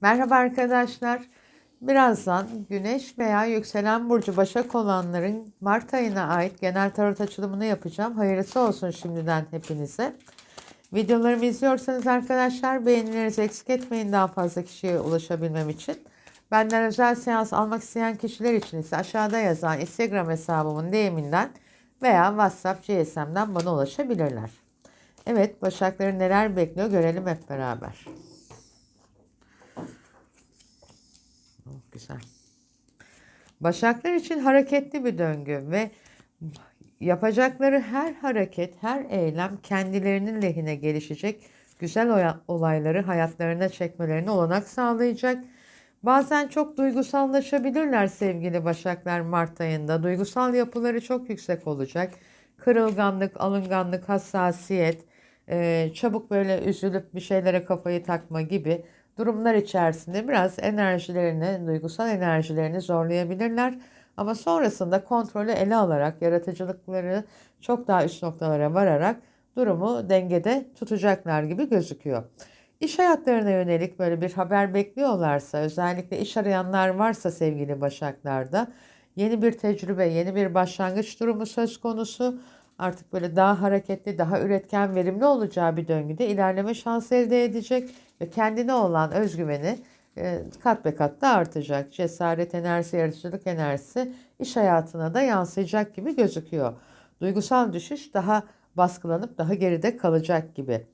Merhaba arkadaşlar. Birazdan Güneş veya yükselen burcu Başak olanların Mart ayına ait genel tarot açılımını yapacağım. Hayırlısı olsun şimdiden hepinize. Videolarımı izliyorsanız arkadaşlar beğenilerinizi eksik etmeyin daha fazla kişiye ulaşabilmem için. Benden özel seans almak isteyen kişiler için ise aşağıda yazan Instagram hesabımın DM'inden veya WhatsApp GSM'den bana ulaşabilirler. Evet Başakları neler bekliyor görelim hep beraber. Güzel. Başaklar için hareketli bir döngü ve yapacakları her hareket, her eylem kendilerinin lehine gelişecek güzel olayları hayatlarına çekmelerine olanak sağlayacak. Bazen çok duygusallaşabilirler sevgili Başaklar Mart ayında. Duygusal yapıları çok yüksek olacak. Kırılganlık, alınganlık, hassasiyet, çabuk böyle üzülüp bir şeylere kafayı takma gibi durumlar içerisinde biraz enerjilerini, duygusal enerjilerini zorlayabilirler. Ama sonrasında kontrolü ele alarak, yaratıcılıkları çok daha üst noktalara vararak durumu dengede tutacaklar gibi gözüküyor. İş hayatlarına yönelik böyle bir haber bekliyorlarsa, özellikle iş arayanlar varsa sevgili Başaklar'da yeni bir tecrübe, yeni bir başlangıç durumu söz konusu. Artık böyle daha hareketli, daha üretken, verimli olacağı bir döngüde ilerleme şansı elde edecek ve kendine olan özgüveni e, kat be kat da artacak. Cesaret enerjisi, yaratıcılık enerjisi iş hayatına da yansıyacak gibi gözüküyor. Duygusal düşüş daha baskılanıp daha geride kalacak gibi.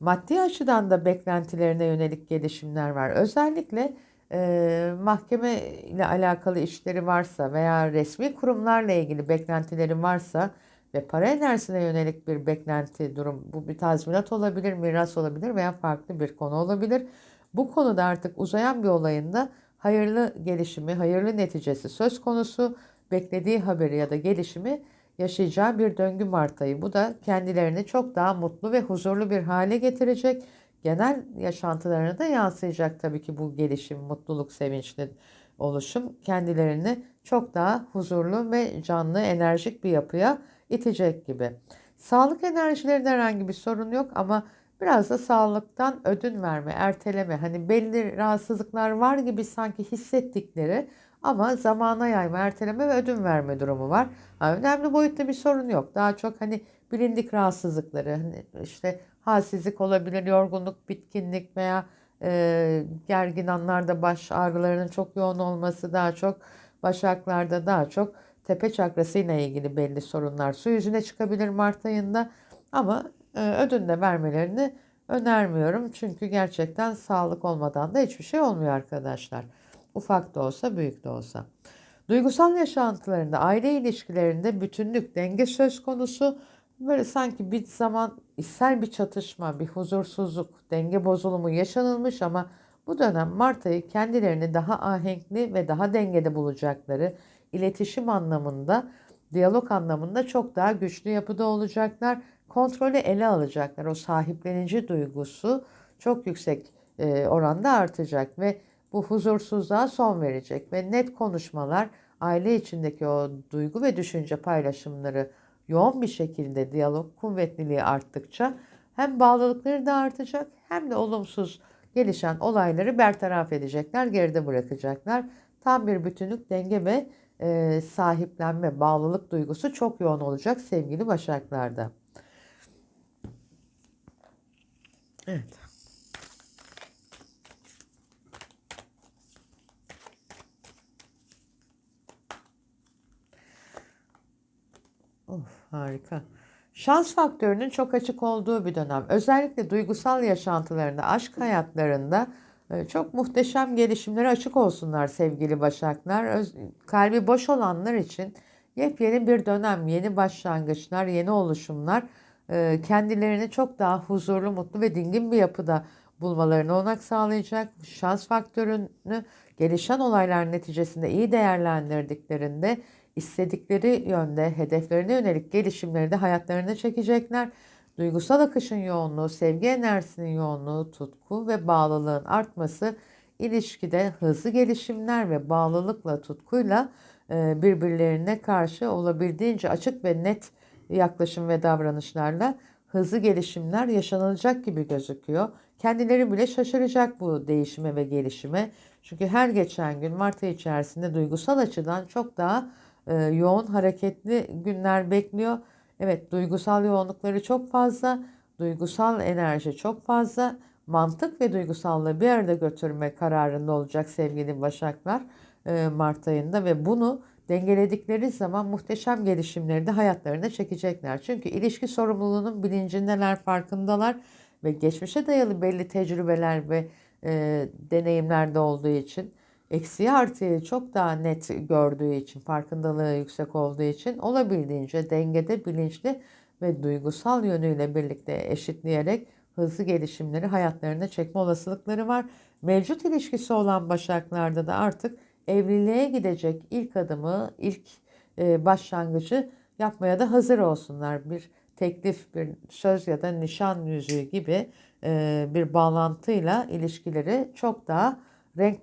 Maddi açıdan da beklentilerine yönelik gelişimler var. Özellikle e, mahkeme ile alakalı işleri varsa veya resmi kurumlarla ilgili beklentileri varsa ve para enerjisine yönelik bir beklenti durum bu bir tazminat olabilir, miras olabilir veya farklı bir konu olabilir. Bu konuda artık uzayan bir olayında hayırlı gelişimi, hayırlı neticesi söz konusu beklediği haberi ya da gelişimi yaşayacağı bir döngü Mart ayı. Bu da kendilerini çok daha mutlu ve huzurlu bir hale getirecek. Genel yaşantılarına da yansıyacak tabii ki bu gelişim, mutluluk, sevinçli oluşum kendilerini çok daha huzurlu ve canlı, enerjik bir yapıya itecek gibi. Sağlık enerjilerinde herhangi bir sorun yok ama biraz da sağlıktan ödün verme, erteleme, hani belli rahatsızlıklar var gibi sanki hissettikleri ama zamana yayma, erteleme ve ödün verme durumu var. Ha, önemli boyutta bir sorun yok. Daha çok hani bilindik rahatsızlıkları, hani işte halsizlik olabilir, yorgunluk, bitkinlik veya e, gergin anlarda baş ağrılarının çok yoğun olması daha çok başaklarda daha çok tepe çakrasıyla ilgili belli sorunlar su yüzüne çıkabilir Mart ayında ama e, ödün de vermelerini önermiyorum. Çünkü gerçekten sağlık olmadan da hiçbir şey olmuyor arkadaşlar. Ufak da olsa büyük de olsa. Duygusal yaşantılarında, aile ilişkilerinde bütünlük, denge söz konusu. Böyle sanki bir zaman içsel bir çatışma, bir huzursuzluk, denge bozulumu yaşanılmış ama bu dönem Mart ayı kendilerini daha ahenkli ve daha dengede bulacakları, iletişim anlamında, diyalog anlamında çok daha güçlü yapıda olacaklar. Kontrolü ele alacaklar. O sahiplenici duygusu çok yüksek e, oranda artacak ve bu huzursuzluğa son verecek ve net konuşmalar, aile içindeki o duygu ve düşünce paylaşımları yoğun bir şekilde diyalog kuvvetliliği arttıkça hem bağlılıkları da artacak hem de olumsuz gelişen olayları bertaraf edecekler, geride bırakacaklar. Tam bir bütünlük, denge ve e, sahiplenme, bağlılık duygusu çok yoğun olacak sevgili başaklarda. Evet. Harika. Şans faktörünün çok açık olduğu bir dönem. Özellikle duygusal yaşantılarında, aşk hayatlarında e, çok muhteşem gelişimlere açık olsunlar sevgili başaklar. Öz, kalbi boş olanlar için yepyeni bir dönem, yeni başlangıçlar, yeni oluşumlar e, kendilerini çok daha huzurlu, mutlu ve dingin bir yapıda bulmalarına olanak sağlayacak. Şans faktörünü gelişen olaylar neticesinde iyi değerlendirdiklerinde istedikleri yönde hedeflerine yönelik gelişimleri de hayatlarına çekecekler. Duygusal akışın yoğunluğu, sevgi enerjisinin yoğunluğu, tutku ve bağlılığın artması ilişkide hızlı gelişimler ve bağlılıkla, tutkuyla e, birbirlerine karşı olabildiğince açık ve net yaklaşım ve davranışlarla hızlı gelişimler yaşanılacak gibi gözüküyor. kendileri bile şaşıracak bu değişime ve gelişime. Çünkü her geçen gün Mart ayı içerisinde duygusal açıdan çok daha e, yoğun, hareketli günler bekliyor. Evet, duygusal yoğunlukları çok fazla, duygusal enerji çok fazla, mantık ve duygusallığı bir arada götürme kararında olacak sevgili Başaklar e, Mart ayında ve bunu dengeledikleri zaman muhteşem gelişimleri de hayatlarına çekecekler. Çünkü ilişki sorumluluğunun bilincindeler, farkındalar ve geçmişe dayalı belli tecrübeler ve e, deneyimlerde olduğu için eksiği artıyı çok daha net gördüğü için, farkındalığı yüksek olduğu için olabildiğince dengede, bilinçli ve duygusal yönüyle birlikte eşitleyerek hızlı gelişimleri hayatlarına çekme olasılıkları var. Mevcut ilişkisi olan başaklarda da artık evliliğe gidecek ilk adımı, ilk e, başlangıcı yapmaya da hazır olsunlar. Bir teklif, bir söz ya da nişan yüzüğü gibi e, bir bağlantıyla ilişkileri çok daha renk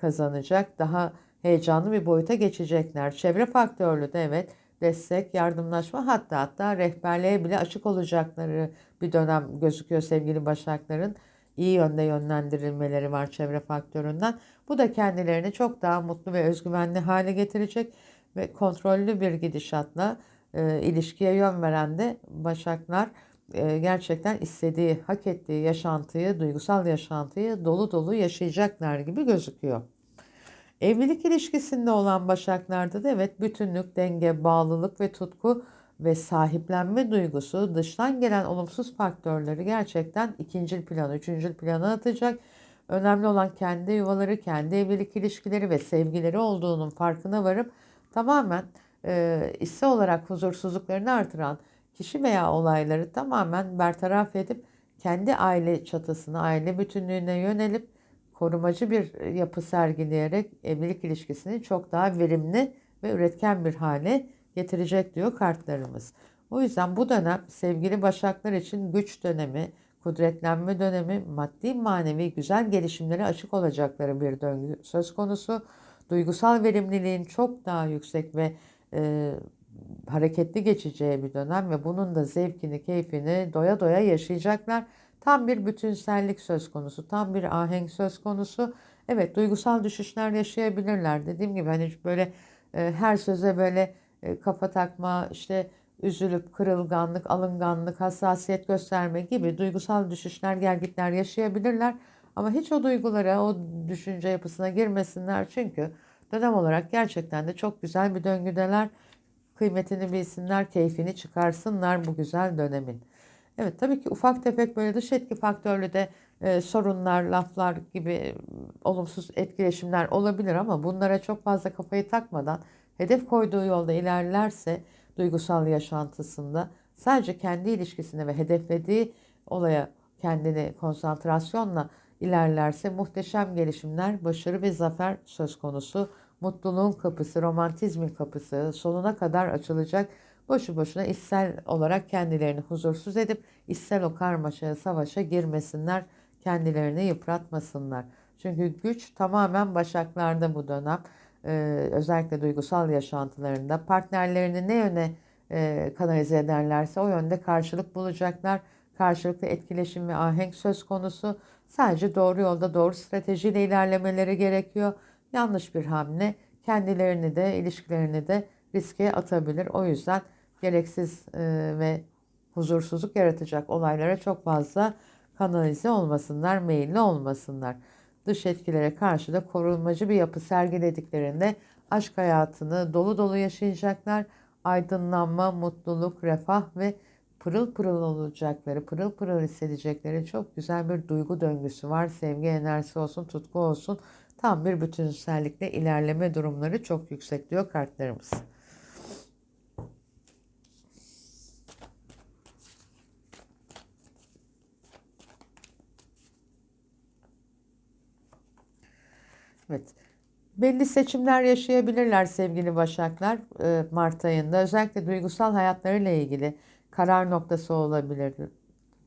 kazanacak, daha heyecanlı bir boyuta geçecekler. Çevre faktörlü de evet destek, yardımlaşma hatta hatta rehberliğe bile açık olacakları bir dönem gözüküyor sevgili başakların. iyi yönde yönlendirilmeleri var çevre faktöründen. Bu da kendilerini çok daha mutlu ve özgüvenli hale getirecek ve kontrollü bir gidişatla e, ilişkiye yön veren de başaklar gerçekten istediği, hak ettiği yaşantıyı, duygusal yaşantıyı dolu dolu yaşayacaklar gibi gözüküyor. Evlilik ilişkisinde olan başaklarda da evet bütünlük, denge, bağlılık ve tutku ve sahiplenme duygusu dıştan gelen olumsuz faktörleri gerçekten ikinci plana, üçüncü plana atacak. Önemli olan kendi yuvaları, kendi evlilik ilişkileri ve sevgileri olduğunun farkına varıp tamamen e, isse olarak huzursuzluklarını artıran kişi veya olayları tamamen bertaraf edip kendi aile çatısına, aile bütünlüğüne yönelip korumacı bir yapı sergileyerek evlilik ilişkisini çok daha verimli ve üretken bir hale getirecek diyor kartlarımız. O yüzden bu dönem sevgili başaklar için güç dönemi, kudretlenme dönemi, maddi manevi güzel gelişimlere açık olacakları bir döngü söz konusu. Duygusal verimliliğin çok daha yüksek ve e, hareketli geçeceği bir dönem ve bunun da zevkini, keyfini doya doya yaşayacaklar. Tam bir bütünsellik söz konusu, tam bir ahenk söz konusu. Evet duygusal düşüşler yaşayabilirler. Dediğim gibi hani böyle e, her söze böyle e, kafa takma, işte üzülüp kırılganlık, alınganlık, hassasiyet gösterme gibi duygusal düşüşler, gelgitler yaşayabilirler. Ama hiç o duygulara, o düşünce yapısına girmesinler çünkü dönem olarak gerçekten de çok güzel bir döngüdeler. Kıymetini bilsinler, keyfini çıkarsınlar bu güzel dönemin. Evet tabii ki ufak tefek böyle dış etki faktörlü de e, sorunlar, laflar gibi olumsuz etkileşimler olabilir ama bunlara çok fazla kafayı takmadan hedef koyduğu yolda ilerlerse duygusal yaşantısında sadece kendi ilişkisine ve hedeflediği olaya kendini konsantrasyonla ilerlerse muhteşem gelişimler, başarı ve zafer söz konusu. Mutluluğun kapısı, romantizmin kapısı sonuna kadar açılacak. Boşu boşuna içsel olarak kendilerini huzursuz edip içsel o karmaşaya, savaşa girmesinler, kendilerini yıpratmasınlar. Çünkü güç tamamen başaklarda bu dönem. Ee, özellikle duygusal yaşantılarında partnerlerini ne yöne e, kanalize ederlerse o yönde karşılık bulacaklar. Karşılıklı etkileşim ve ahenk söz konusu. Sadece doğru yolda doğru stratejiyle ilerlemeleri gerekiyor. Yanlış bir hamle kendilerini de ilişkilerini de riske atabilir. O yüzden gereksiz e, ve huzursuzluk yaratacak olaylara çok fazla kanalize olmasınlar, meyilli olmasınlar. Dış etkilere karşı da korunmacı bir yapı sergilediklerinde aşk hayatını dolu dolu yaşayacaklar. Aydınlanma, mutluluk, refah ve pırıl pırıl olacakları, pırıl pırıl hissedecekleri çok güzel bir duygu döngüsü var. Sevgi enerjisi olsun, tutku olsun. Tam bir bütünsellikle ilerleme durumları çok yüksek diyor kartlarımız. Evet. Belli seçimler yaşayabilirler sevgili Başaklar e, Mart ayında. Özellikle duygusal hayatlarıyla ilgili karar noktası olabilir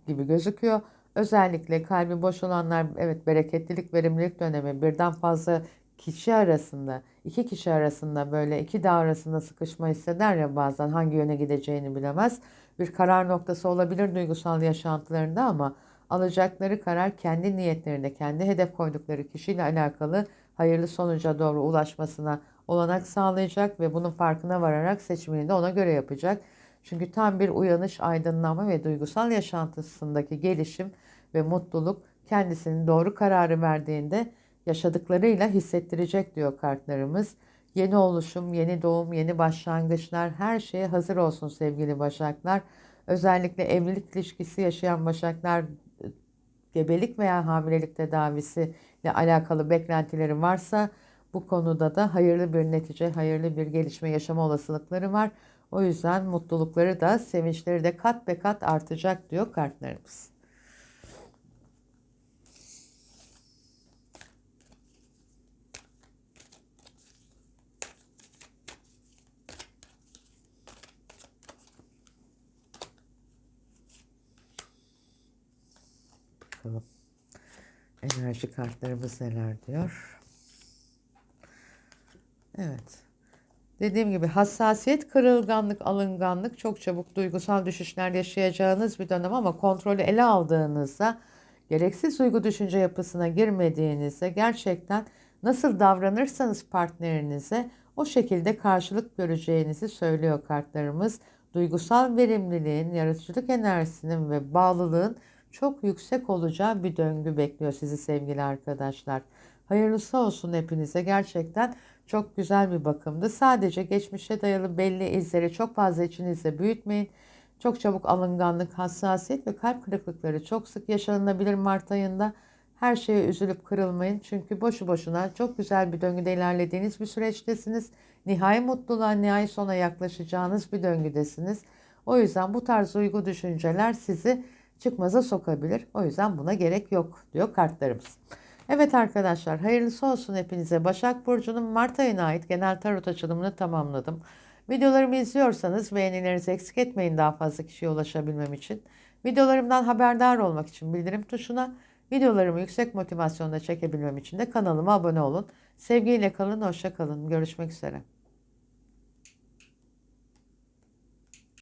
gibi gözüküyor. Özellikle kalbi boş olanlar evet bereketlilik, verimlilik dönemi birden fazla kişi arasında, iki kişi arasında böyle iki dağ arasında sıkışma hisseder ya bazen hangi yöne gideceğini bilemez. Bir karar noktası olabilir duygusal yaşantılarında ama alacakları karar kendi niyetlerinde, kendi hedef koydukları kişiyle alakalı hayırlı sonuca doğru ulaşmasına olanak sağlayacak ve bunun farkına vararak seçimini de ona göre yapacak. Çünkü tam bir uyanış, aydınlanma ve duygusal yaşantısındaki gelişim ve mutluluk kendisinin doğru kararı verdiğinde yaşadıklarıyla hissettirecek diyor kartlarımız. Yeni oluşum, yeni doğum, yeni başlangıçlar her şeye hazır olsun sevgili başaklar. Özellikle evlilik ilişkisi yaşayan başaklar gebelik veya hamilelik tedavisi ile alakalı beklentileri varsa bu konuda da hayırlı bir netice, hayırlı bir gelişme yaşama olasılıkları var. O yüzden mutlulukları da, sevinçleri de kat be kat artacak diyor kartlarımız. Bakalım. Enerji kartlarımız neler diyor. Evet. Dediğim gibi hassasiyet, kırılganlık, alınganlık, çok çabuk duygusal düşüşler yaşayacağınız bir dönem ama kontrolü ele aldığınızda, gereksiz duygu düşünce yapısına girmediğinizde gerçekten nasıl davranırsanız partnerinize o şekilde karşılık göreceğinizi söylüyor kartlarımız. Duygusal verimliliğin, yaratıcılık enerjisinin ve bağlılığın çok yüksek olacağı bir döngü bekliyor sizi sevgili arkadaşlar. Hayırlısı olsun hepinize. Gerçekten çok güzel bir bakımdı. Sadece geçmişe dayalı belli izleri çok fazla içinizde büyütmeyin. Çok çabuk alınganlık, hassasiyet ve kalp kırıklıkları çok sık yaşanabilir Mart ayında. Her şeye üzülüp kırılmayın. Çünkü boşu boşuna çok güzel bir döngüde ilerlediğiniz bir süreçtesiniz. Nihai mutluluğa, nihai sona yaklaşacağınız bir döngüdesiniz. O yüzden bu tarz duygu düşünceler sizi çıkmaza sokabilir. O yüzden buna gerek yok diyor kartlarımız. Evet arkadaşlar hayırlısı olsun hepinize. Başak Burcu'nun Mart ayına ait genel tarot açılımını tamamladım. Videolarımı izliyorsanız beğenilerinizi eksik etmeyin daha fazla kişiye ulaşabilmem için. Videolarımdan haberdar olmak için bildirim tuşuna, videolarımı yüksek motivasyonda çekebilmem için de kanalıma abone olun. Sevgiyle kalın, hoşça kalın. Görüşmek üzere.